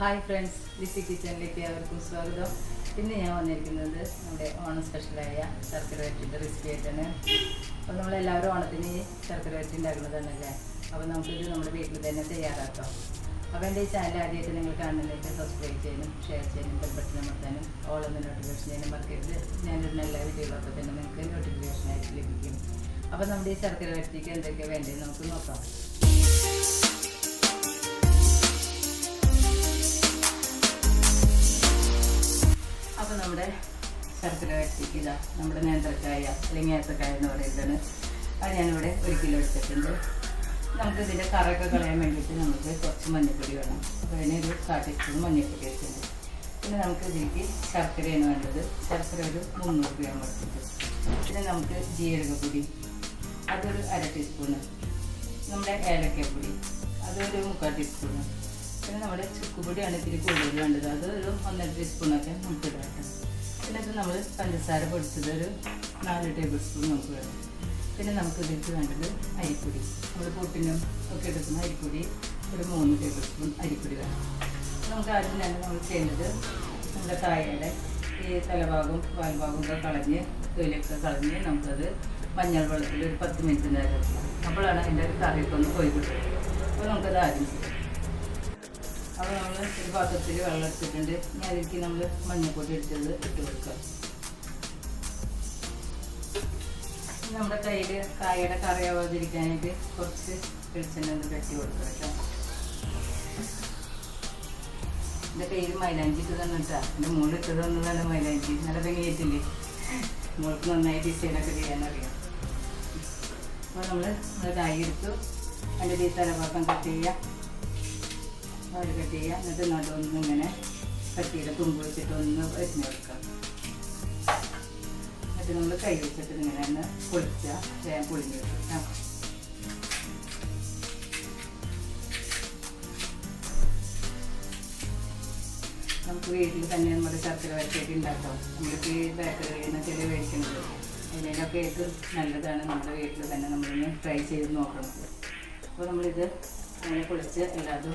Hi friends Lissy കിച്ചണിലേക്ക് അവർക്കും സ്വാഗതം. ഇന്ന് ഞാൻ വന്നിരിക്കുന്നത് നമ്മുടെ ഓണം സ്പെഷ്യലായ ശർക്കര വരട്ടിന്റെ റെസിപ്പി ആയിട്ടാണ്. അപ്പോൾ നമ്മളെല്ലാവരും ഓണത്തിന് ശർക്കര വരട്ടി ഉണ്ടാക്കുന്നതാണല്ലേ? അപ്പോൾ നമുക്കിത് നമ്മുടെ വീട്ടിൽ തന്നെ തയ്യാറാക്കാം. അപ്പോൾ എന്റെ ഈ ചാനൽ ആദ്യമായിട്ട് നിങ്ങൾ കാണുന്നതിലേക്ക് സബ്സ്ക്രൈബ് ചെയ്യാനും ഷെയർ ചെയ്യാനും ബെൽബട്ടൺ അമർത്താനും ഓൾ എന്ന നോട്ടിഫിക്കേഷൻ ചെയ്യാനും മറക്കരുത്. ഞാനിടുന്ന എല്ലാ വീഡിയോകളൊക്കെ തന്നെ നിങ്ങൾക്ക് നോട്ടിഫിക്കേഷനായിട്ട് ലഭിക്കും. അപ്പോൾ നമ്മുടെ ഈ ശർക്കര വരട്ടിക്ക് എന്തൊക്കെയാണ് വേണ്ടത് നമുക്ക് നോക്കാം. അപ്പോൾ നമ്മുടെ ശർക്കര വരട്ടിക്ക് നമ്മുടെ നേന്ത്രക്കായ അല്ലെങ്കിൽ ഏത്തക്കായ എന്ന് പറയുന്നതാണ് അത് ഞാനിവിടെ ഒരു കിലോ എടുത്തിട്ടുണ്ട്. നമുക്ക് ഇതിന്റെ കറയൊക്കെ കളയാൻ വേണ്ടിയിട്ട് നമുക്ക് കുറച്ച് മഞ്ഞൾപ്പൊടി വേണം. അപ്പോൾ അതിനൊരു കാട്ടി ടീസ്പൂൺ മഞ്ഞൾപ്പൊടി വെച്ചിട്ടുണ്ട്. പിന്നെ നമുക്ക് ഇതിലേക്ക് ശർക്കരയാണ് വേണ്ടത്. ശർക്കര ഒരു മുന്നൂറ് ഗ്രാം എടുത്തിട്ട് പിന്നെ നമുക്ക് ജീരകപ്പൊടി അതൊരു അര ടീസ്പൂണ്. നമ്മുടെ ഏലക്കപ്പൊടി അതൊരു മുക്കാൽ ടീസ്പൂണ്. പിന്നെ നമ്മുടെ ചുക്കുപൊടിയാണ് ഇത്തിരി കൂടുതൽ വേണ്ടത്. അത് ഒരു ഒന്നര ടീസ്പൂണൊക്കെ നമുക്ക് ഇടാം പിന്നെ ഇത് നമ്മൾ പഞ്ചസാര പൊടിച്ചത് ഒരു നാല് ടേബിൾ സ്പൂൺ നമുക്ക് വേണം. പിന്നെ നമുക്ക് ഇതിലേക്ക് വേണ്ടത് അരിപ്പൊടി. നമ്മൾ കൂട്ടിനും ഒക്കെ എടുക്കുന്ന അരിപ്പൊടി ഒരു മൂന്ന് ടേബിൾ സ്പൂൺ അരിപ്പൊടി വേണം. നമുക്ക് ആദ്യം തന്നെ നമ്മൾ ചെയ്യേണ്ടത് നമ്മുടെ കായയുടെ ഈ തലഭാഗവും വാൽഭാഗവും ഒക്കെ കളഞ്ഞ് തൊലിയൊക്കെ കളഞ്ഞ് നമുക്കത് മഞ്ഞൾ വെള്ളത്തിൽ ഒരു പത്ത് മിനിറ്റ് നേരം അപ്പോഴാണ് അതിന്റെ കറിയൊക്കെ ഒന്ന് പോയി കിട്ടുന്നത് അപ്പോൾ നമുക്കത് ആദ്യം ചെയ്യാം. അപ്പോൾ നമ്മൾ ഒരു പാത്രത്തിൽ വെള്ളം എടുത്തിട്ടുണ്ട്. ഇനി അതിലേക്ക് നമ്മൾ മഞ്ഞൾപ്പൊടി എടുത്തത് ഇട്ട് കൊടുക്കുക. ഇനി നമ്മുടെ കയ്യിൽ കായയുടെ കറിയാവാതിരിക്കാനായിട്ട് കുറച്ച് വെളിച്ചെണ്ണ ഒന്ന് കെട്ടി കൊടുക്കുക കേട്ടോ. എന്റെ കയ്യിൽ മൈലാഞ്ചി ഇട്ട് തന്നെ കേട്ടോ. എന്റെ മുകളിൽ ഇട്ട് തന്നതാണ് മൈലാഞ്ചി. നല്ല ഭംഗിയായിട്ടില്ലേ മുകൾക്ക് നന്നായി ഡിസൈനൊക്കെ ചെയ്യാനറിയാം. അപ്പോൾ നമ്മൾ കായ എടുത്തു. അതിന്റെ ഈ തലഭാഗം കട്ട് ചെയ്യുക. അത് കട്ട് ചെയ്യുക. എന്നിട്ട് നടുവൊന്ന് ഇങ്ങനെ കട്ടിയുടെ തുമ്പ് വെച്ചിട്ട് ഒന്ന് വരിഞ്ഞ് കൊടുക്കുക. എന്നിട്ട് നമ്മൾ കൈ വെച്ചിട്ട് ഇങ്ങനെ ഒന്ന് പൊളിക്കുക. വേഗം പൊളിഞ്ഞ് വെക്കുക നമുക്ക് വീട്ടിൽ തന്നെ നമ്മുടെ ശർക്കര വരട്ടിയൊക്കെ ഉണ്ടാക്കാം. നമ്മൾക്ക് ഈ ബേക്കറിയിൽ ചെറിയ മേടിക്കുന്നത് അതിനൊക്കെ ഇത് നല്ലതാണ്. നമ്മുടെ വീട്ടിൽ തന്നെ നമ്മളിന്ന് ട്രൈ ചെയ്ത് നോക്കണം. അപ്പോൾ നമ്മളിത് അങ്ങനെ പൊളിച്ച് എല്ലാതും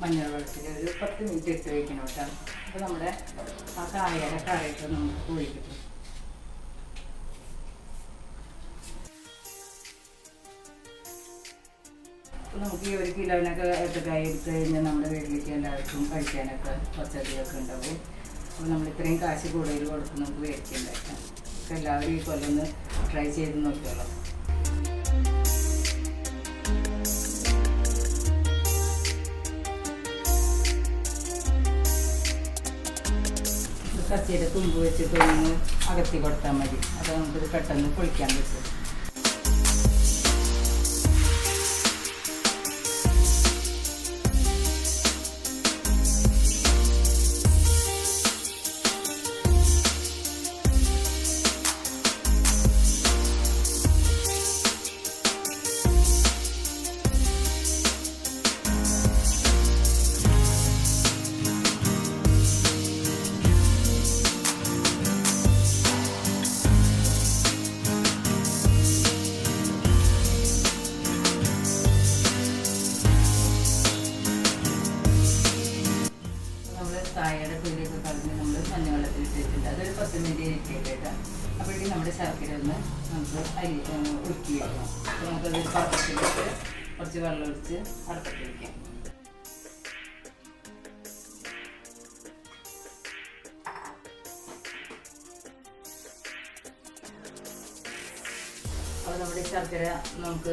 മഞ്ഞൾ വെള്ളത്തിൽ ഒരു പത്ത് മിനിറ്റ് ഇട്ട് വയ്ക്കണം കേട്ടോ. അപ്പോൾ നമ്മുടെ ആ കായയുടെ കറിയൊക്കെ നമുക്ക് പോയി കിട്ടും. നമുക്ക് ഈ ഒരു കിലോനൊക്കെ ഏത്തക്കായ എടുത്ത് കഴിഞ്ഞാൽ നമ്മുടെ വീട്ടിലേക്ക് എല്ലാവർക്കും കഴിക്കാനൊക്കെ പച്ചടിയൊക്കെ ഉണ്ടാവും. അപ്പോൾ നമ്മൾ ഇത്രയും കാശ് കൂടുതൽ കൊടുത്ത് നമുക്ക് മേടിക്കണ്ടാക്കാം എല്ലാവരും ഈ കൊല്ലം ഒന്ന് ട്രൈ ചെയ്ത് നോക്കിയോളാം കത്തിയുടെ തുമ്പ് വെച്ചിട്ട് ഒന്ന് അകത്തി കൊടുത്താൽ മതി. അത് നമുക്കിത് പെട്ടെന്ന് പൊളിക്കാൻ പറ്റും. നമ്മുടെ ശർക്കര ഒന്ന് നമുക്ക് അരി ഉരുക്കി വെക്കാം അപ്പോൾ നമുക്കത് പാത്രത്തിലിട്ട് കുറച്ച് വെള്ളം ഒഴിച്ച് അടപ്പത്ത് വയ്ക്കാം അപ്പോൾ നമ്മുടെ ശർക്കര നമുക്ക്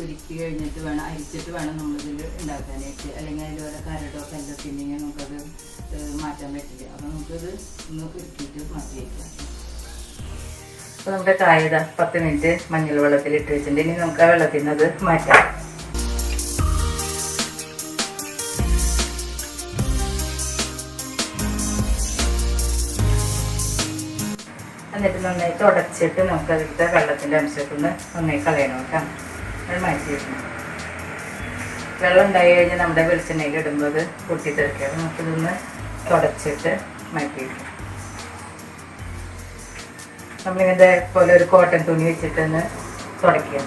ഉരുക്കി കഴിഞ്ഞിട്ട് വേണം അരിച്ചിട്ട് വേണം നമ്മളിതിൽ ഉണ്ടാക്കാനായിട്ട്. അല്ലെങ്കിൽ അതിൽ വല്ല കരടോ പിന്നെ നമുക്കത് മാറ്റാൻ പറ്റില്ല. അപ്പോൾ നമുക്കത് ഒന്ന് ഉരുക്കിയിട്ട് മാറ്റി വയ്ക്കാം അപ്പോൾ നമ്മുടെ കായത പത്ത് മിനിറ്റ് മഞ്ഞൾ വെള്ളത്തിൽ ഇട്ട് വെച്ചിട്ടുണ്ട്. ഇനി നമുക്ക് ആ വെള്ളത്തിൽ നിന്ന് അത് മാറ്റാം. എന്നിട്ട് നന്നായി തുടച്ചിട്ട് നമുക്ക് അതിലത്തെ വെള്ളത്തിന്റെ അംശമൊക്കെ ഒന്ന് നന്നായി കളയണം കേട്ടോ. അത് മാറ്റി വെക്കണം. വെള്ളം ഉണ്ടായി കഴിഞ്ഞാൽ നമ്മുടെ വെളിച്ചെണ്ണയിൽ ഇടുമ്പോൾ അത് പൊട്ടിത്തെറിക്കുക നമുക്കിതൊന്ന് തുടച്ചിട്ട് മാറ്റി വെക്കാം നമ്മളിങ്ങനത്തെ പോലെ ഒരു കോട്ടൺ തുണി വെച്ചിട്ട് വെച്ചിട്ടൊന്ന് തുടക്കുക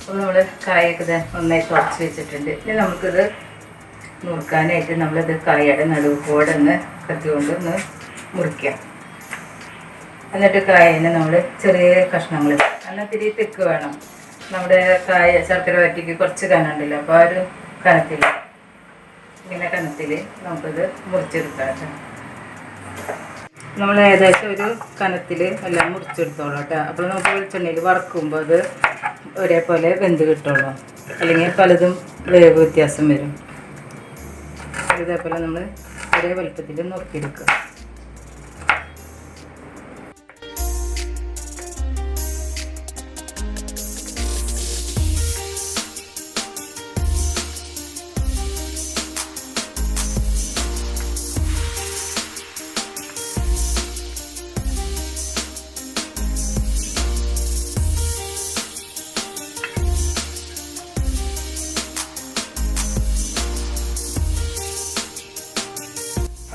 അപ്പോൾ നമ്മൾ കായൊക്കെ നന്നായി തുടച്ച് വെച്ചിട്ടുണ്ട്. ഇനി നമുക്കിത് നുറുക്കാനായിട്ട് നമ്മളിത് കായയുടെ നടുവ് കൂടെ ഒന്ന് കത്തി കൊണ്ട് ഒന്ന് മുറിക്കാം. എന്നിട്ട് കായനെ നമ്മൾ ചെറിയ കഷ്ണങ്ങൾ എന്നാൽ തിരി തെക്ക് വേണം. നമ്മുടെ കായ ശർക്കര വറ്റിക്ക് കുറച്ച് കനുണ്ടല്ലോ അപ്പോൾ ആ ഒരു കനത്തിൽ ഇങ്ങനെ കനത്തിൽ നമുക്കിത് മുറിച്ചെടുക്കാം നമ്മൾ ഏകദേശം ഒരു കനത്തിൽ എല്ലാം മുറിച്ചെടുത്തോളാം കേട്ടോ. അപ്പോൾ നമുക്ക് വെളിച്ചെണ്ണയിൽ വറക്കുമ്പോൾ അത് ഒരേപോലെ വെന്ത് കിട്ടുള്ളൂ. അല്ലെങ്കിൽ പലതും വേവ് വ്യത്യാസം വരും. ഇതേപോലെ നമ്മൾ ഒരേ വലുപ്പത്തിൽ നുറുക്കിയെടുക്കുക.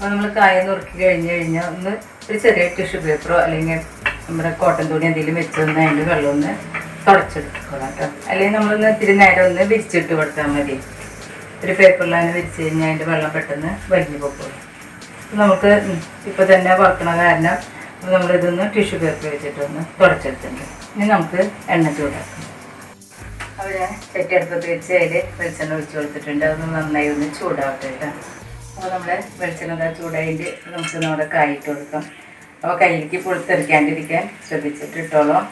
അപ്പോൾ നമ്മൾ കായ നുറുക്കി കഴിഞ്ഞ് കഴിഞ്ഞാൽ ഒന്ന് ഒരു ചെറിയ ടിഷ്യൂ പേപ്പറോ അല്ലെങ്കിൽ നമ്മുടെ കോട്ടൺ തുണി എന്തെങ്കിലും വെച്ചൊന്ന് അതിന്റെ വെള്ളം ഒന്ന് തുടച്ചെടുക്കണം കേട്ടോ. അല്ലെങ്കിൽ നമ്മളൊന്ന് ഇത്തിരി നേരം ഒന്ന് വിരിച്ചിട്ട് കൊടുത്താൽ മതി. ഒരു പേപ്പറിലാണ് വിരിച്ച് കഴിഞ്ഞാൽ അതിന്റെ വെള്ളം പെട്ടെന്ന് വലിഞ്ഞു പോകും നമുക്ക് ഇപ്പോൾ തന്നെ വറക്കണ കാരണം നമ്മളിതൊന്ന് ടിഷ്യൂ പേപ്പർ വെച്ചിട്ടൊന്ന് തുടച്ചെടുത്തിട്ടുണ്ട്. ഇനി നമുക്ക് എണ്ണ ചൂടാക്കാം. അവിടെ ചട്ടിയടുപ്പത്ത് വെച്ച് അതിൽ വെളിച്ചെണ്ണ ഒഴിച്ച് കൊടുത്തിട്ടുണ്ട്. അതൊന്ന് നന്നായി ഒന്ന് ചൂടാവട്ടെ കേട്ടോ. അപ്പോൾ നമ്മുടെ വെളിച്ചെണ്ണ ചൂടായിട്ട് നമുക്ക് നമ്മുടെ കായിട്ട് കൊടുക്കാം. അപ്പോൾ കയ്യിലേക്ക് പുറത്തെറിക്കാണ്ടിരിക്കാൻ ശ്രദ്ധിച്ചിട്ട് ഇട്ടോളാം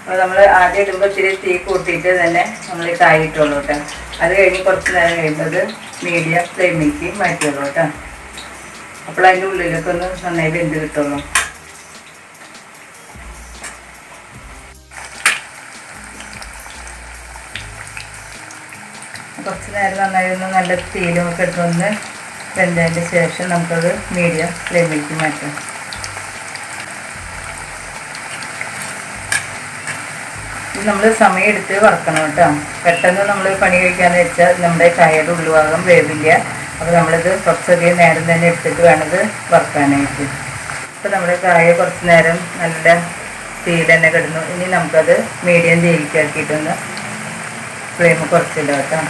അപ്പോൾ നമ്മൾ ആദ്യം ഇടുമ്പോൾ ഇത്തിരി തീ കൂട്ടിയിട്ട് തന്നെ നമ്മൾ ഈ കായ ഇട്ടുള്ളൂ കേട്ടോ. അത് കഴിഞ്ഞ് കുറച്ച് നേരം കഴിയുമ്പോൾ മീഡിയം ഫ്ലെയിമിലേക്ക് മാറ്റിയുള്ളൂ കേട്ടോ. അപ്പോൾ അതിന്റെ ഉള്ളിലൊക്കെ ഒന്ന് നന്നായി വെന്ത് കിട്ടുള്ളൂ കുറച്ച് നേരം നന്നായി ഒന്ന് നല്ല തീരുമൊക്കെ ഇട്ടൊന്ന് വെന്തതിന്റെ ശേഷം നമുക്കത് മീഡിയം ഫ്ലെയിമിലേക്ക് മാറ്റാം. നമ്മൾ സമയം എടുത്ത് വറക്കണം കേട്ടോ. പെട്ടെന്ന് നമ്മൾ പണി കഴിക്കാന്ന് വെച്ചാൽ നമ്മുടെ കായയുടെ ഉള്ളുഭാഗം വേവില്ല. അപ്പോൾ നമ്മളിത് കുറച്ചധികം നേരം തന്നെ എടുത്തിട്ട് വേണത് വറുക്കാനായിട്ട്. അപ്പോൾ നമ്മൾ കായ കുറച്ച് നേരം നല്ല തീയിൽ തന്നെ കിടന്നു. ഇനി നമുക്കത് മീഡിയം തീയിലേക്കാക്കിയിട്ടൊന്ന് ഫ്ലെയിം കുറച്ചില്ല കേട്ടോ.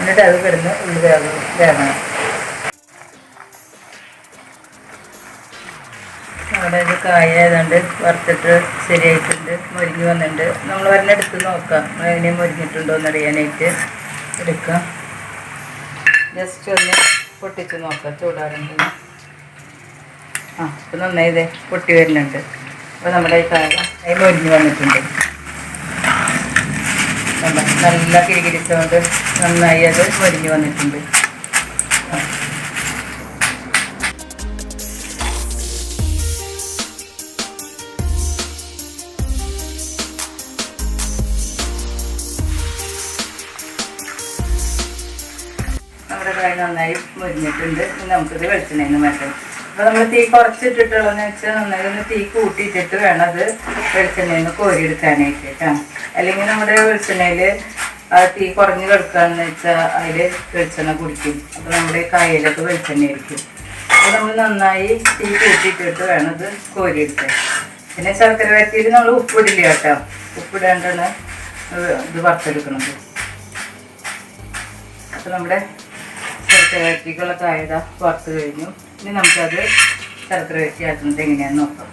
എന്നിട്ട് അത് കിടന്ന് ഉള്ളു വേഗം വേവണം. അവിടെ ഇത് കായ ഏതാണ്ട് വറുത്തിട്ട് ശരിയായിട്ടുണ്ട് മുരിഞ്ഞ് വന്നിട്ടുണ്ട്. നമ്മൾ വരണ എടുത്ത് നോക്കാം. അതിനെ മുരിഞ്ഞിട്ടുണ്ടോ എന്ന് അറിയാനായിട്ട് എടുക്കാം. ജസ്റ്റ് ഒന്ന് പൊട്ടിച്ച് നോക്കാം ചൂടാറുണ്ട് ആ ഇപ്പം നന്നായി ഇതേ പൊട്ടി വരുന്നുണ്ട്. അപ്പോൾ നമ്മുടെ ഈ കായ അതിൽ ഒരിഞ്ഞ് വന്നിട്ടുണ്ട്. നല്ല നല്ല കിരികിരിച്ചുകൊണ്ട് നന്നായി അത് ഒരിഞ്ഞ് വന്നിട്ടുണ്ട്. നന്നായി മുരിഞ്ഞിട്ടുണ്ട് നമുക്കിത് വെളിച്ചെണ്ണയിൽ മാറ്റാം. അപ്പോൾ നമ്മൾ തീ കുറച്ചിട്ടിട്ടുള്ളതെന്ന് വെച്ചാൽ നന്നായി ഒന്ന് തീ കൂട്ടിയിട്ടിട്ട് വേണം അത് വെളിച്ചെണ്ണയിൽ നിന്ന് കോരിയെടുക്കാനായിട്ട് കേട്ടോ അല്ലെങ്കിൽ നമ്മുടെ വെളിച്ചെണ്ണയിൽ തീ കുറഞ്ഞ് കിടക്കുകയെന്ന് വെച്ചാൽ അതിൽ വെളിച്ചെണ്ണ കുടിക്കും. അപ്പോൾ നമ്മുടെ കായലൊക്കെ വെളിച്ചെണ്ണ ആയിരിക്കും അപ്പോൾ നമ്മൾ നന്നായി തീ കൂട്ടിയിട്ടിട്ട് വേണം ഇത് കോരിയെടുക്കാൻ. പിന്നെ ശർക്കര വരട്ടിയിൽ നമ്മൾ ഉപ്പിടില്ല കേട്ടോ. ഉപ്പിടാണ്ടാണ് ഇത് വറുത്തെടുക്കണത്. അപ്പോൾ നമ്മുടെ ശർക്കര വരട്ടികളൊക്കെ ആയതാ വറുത്ത് കഴിഞ്ഞു. ഇനി നമുക്കത് ശർക്കര വരട്ടി ആക്കുന്നത് എങ്ങനെയാണെന്ന് നോക്കാം.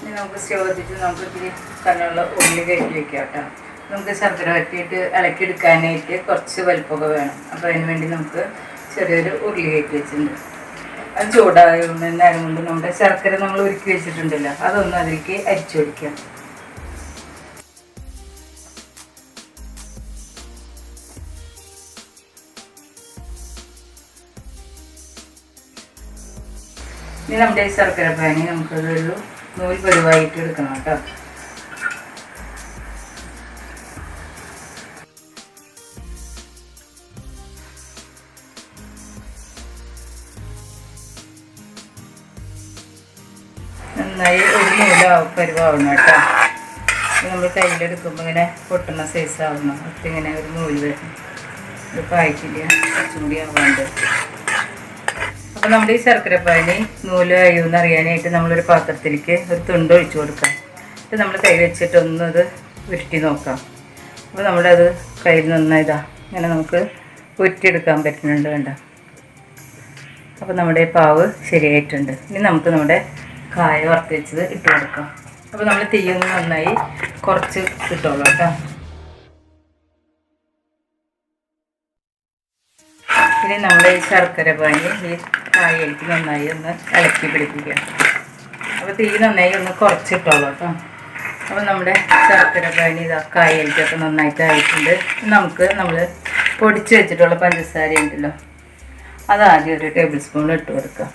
ഇനി നമുക്ക് സ്റ്റവ് നമുക്ക് ഇത്തിരി കനുള്ള ഉള്ളി കയറ്റി വെക്കാം കേട്ടോ നമുക്ക് ശർക്കര വരട്ടിയിട്ട് ഇളക്കിയെടുക്കാനായിട്ട് കുറച്ച് വലിപ്പമൊക്കെ വേണം. അപ്പോൾ അതിന് വേണ്ടി നമുക്ക് ചെറിയൊരു ഉരുളി കയറ്റി വെച്ചിട്ടുണ്ട്. അത് ചൂടാകുന്ന നേരം കൊണ്ട് നമ്മുടെ ശർക്കര നമ്മൾ ഒരുക്കി വെച്ചിട്ടുണ്ടല്ലോ അതൊന്ന് അതിലേക്ക് അരിച്ചു വയ്ക്കാം ഇനി നമ്മുടെ ഈ ശർക്കര പാനി നമുക്കതൊരു നൂൽ പരുവായിട്ട് എടുക്കണം കേട്ടോ. നന്നായി ഒരു നൂല പരുവാവണം കേട്ടോ. നമ്മൾ കയ്യിലെടുക്കുമ്പോൾ ഇങ്ങനെ പൊട്ടുന്ന സൈസ് ആവണം. അപ്പം ഇങ്ങനെ ഒരു നൂൽ വരണം ഇത് പായ്ക്കില്ല കുറച്ചും കൂടി ആവാണ്ട്. അപ്പം നമ്മുടെ ഈ ശർക്കര പാനി നൂൽ കഴിയുമെന്ന് അറിയാനായിട്ട് നമ്മളൊരു പാത്രത്തിലേക്ക് ഒരു തുണ്ട് ഒഴിച്ചു കൊടുക്കാം. എന്നിട്ട് നമ്മൾ കൈ വെച്ചിട്ട് ഒന്ന് ഇത് ഉരുട്ടി നോക്കാം. അപ്പോൾ നമ്മളത് കയ്യിൽ നിന്ന് ഇതാ ഇങ്ങനെ നമുക്ക് ഉരുട്ടിയെടുക്കാൻ പറ്റുന്നുണ്ട് വേണ്ട അപ്പോൾ നമ്മുടെ പാവ് ശരിയായിട്ടുണ്ട്. ഇനി നമുക്ക് നമ്മുടെ കായ വറുത്ത് വെച്ചത് ഇട്ട് കൊടുക്കാം. അപ്പോൾ നമ്മൾ തീയൊന്ന് നന്നായി കുറച്ച് ഇട്ടോളൂ കേട്ടോ. ഇനി നമ്മൾ ശർക്കര പാനി ഈ കായലിക്ക് നന്നായി ഒന്ന് ഇളക്കി പിടിപ്പിക്കുക അപ്പോൾ തീ നന്നായി ഒന്ന് കുറച്ചിട്ടോളൂ കേട്ടോ. അപ്പോൾ നമ്മുടെ ശർക്കര പാനി ഇതാ കായലിക്കൊക്കെ നന്നായിട്ട് ആയിട്ടുണ്ട് നമുക്ക് നമ്മൾ പൊടിച്ച് വെച്ചിട്ടുള്ള പഞ്ചസാര ഉണ്ടല്ലോ അത് ആദ്യം ഒരു ടേബിൾ സ്പൂൺ ഇട്ട് കൊടുക്കുക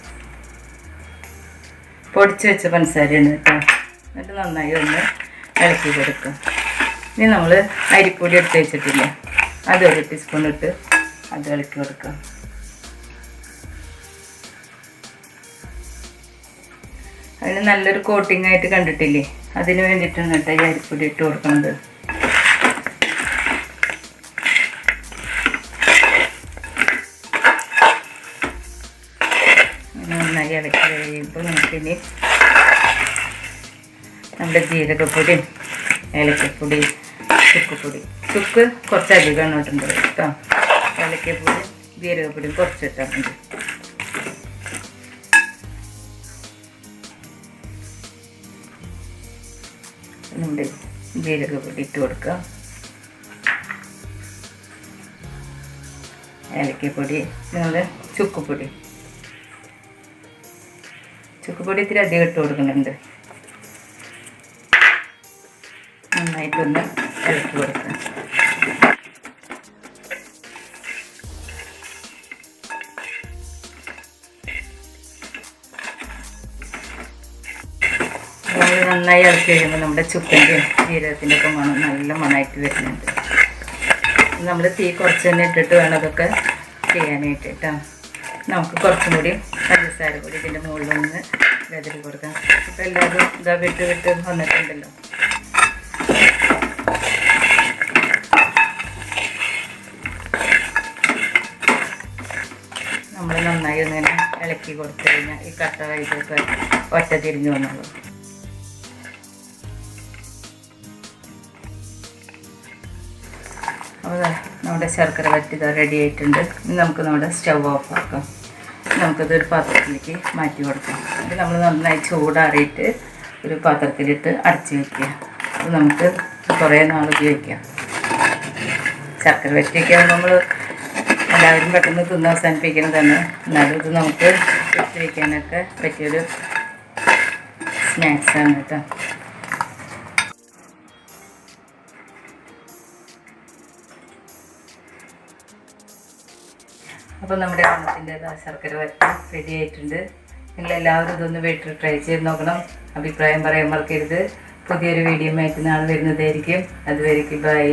പൊടിച്ച് വെച്ച പഞ്ചസാരയാണ് കേട്ടോ. എന്നിട്ട് നന്നായി ഒന്ന് ഇളക്കി കൊടുക്കുക ഇനി നമ്മൾ അരിപ്പൊടി എടുത്ത് വെച്ചിട്ടില്ല അത് ഒരു ടീസ്പൂൺ ഇട്ട് അത് ഇളക്കി കൊടുക്കുക. അതിന് നല്ലൊരു കോട്ടിംഗ് ആയിട്ട് കണ്ടിട്ടില്ലേ? അതിന് വേണ്ടിയിട്ടാണ് കേട്ടോ ഈ അരിപ്പൊടി ഇട്ട് കൊടുക്കുന്നത്. നന്നായി ഇളക്കി കഴിയുമ്പോൾ നമുക്കിനി നമ്മുടെ ജീരകപ്പൊടി ഏലക്കപ്പൊടി ചുക്കുപൊടി ചുക്ക് കുറച്ചധികം ഇട്ടുണ്ട് കേട്ടോ. ഏലക്കപ്പൊടി ജീരകപ്പൊടിയും കുറച്ചിട്ടാൽ മതി. നമ്മുടെ ജീരകപ്പൊടി ഇട്ട് കൊടുക്കാം ഏലക്കപ്പൊടി നമ്മുടെ ചുക്കുപൊടി. ചുക്കുപൊടി ഇത്തിരി അധികം ഇട്ട് കൊടുക്കുന്നുണ്ട്. നമ്മൾ നന്നായി ഇളക്കി കഴിയുമ്പോൾ നമ്മുടെ ചുക്കന്റെയും ജീരകത്തിന്റെ ഒക്കെ മണം നല്ല മണമായിട്ട് വരുന്നുണ്ട്. നമ്മൾ തീ കുറച്ച് തന്നെ ഇട്ടിട്ട് വേണം അതൊക്കെ ചെയ്യാനായിട്ട്. കേട്ടോ നമുക്ക് കുറച്ചും കൂടി പഞ്ചസാര കൂടി ഇതിന്റെ മുകളിൽ ഒന്ന് വെതിൽ കൊടുക്കാം. ഇപ്പം എല്ലാവരും ഇതാ വിട്ട് വിട്ട് വന്നിട്ടുണ്ടല്ലോ. നമ്മൾ നന്നായി ഒന്നിങ്ങനെ ഇളക്കി കൊടുത്തു കഴിഞ്ഞാൽ ഈ കട്ട വൈദ്യൊക്കെ ഒറ്റ തിരിഞ്ഞു വന്നുള്ളൂ നമ്മുടെ ശർക്കര വറ്റിത റെഡി ആയിട്ടുണ്ട്. ഇനി നമുക്ക് നമ്മുടെ സ്റ്റവ് ഓഫ് ആക്കാം. നമുക്കത് ഒരു പാത്രത്തിലേക്ക് മാറ്റി കൊടുക്കാം. അത് നമ്മൾ നന്നായി ചൂടാറിയിട്ട് ഒരു പാത്രത്തിലിട്ട് അടച്ചു വയ്ക്കുക അത് നമുക്ക് കുറേ നാൾ ഉപയോഗിക്കാം. ശർക്കര വറ്റിയൊക്കെ നമ്മൾ എല്ലാവരും പെട്ടെന്ന് തിന്ന് അവസാനിപ്പിക്കുന്നതാണ് എന്നാലും ഇത് നമുക്ക് എടുത്ത് വയ്ക്കാനൊക്കെ പറ്റിയൊരു സ്നാക്സാണ് കേട്ടോ. അപ്പോൾ നമ്മുടെ ഓണത്തിന്റെ ശർക്കര റെഡി ആയിട്ടുണ്ട്. നിങ്ങളെല്ലാവരും ഇതൊന്ന് വീട്ടിൽ ട്രൈ ചെയ്ത് നോക്കണം. അഭിപ്രായം പറയാൻ മറക്കരുത്. പുതിയൊരു വീഡിയോ ആയിട്ട് നാളെ വരുന്നതായിരിക്കും. അതുവരേക്കും ബൈ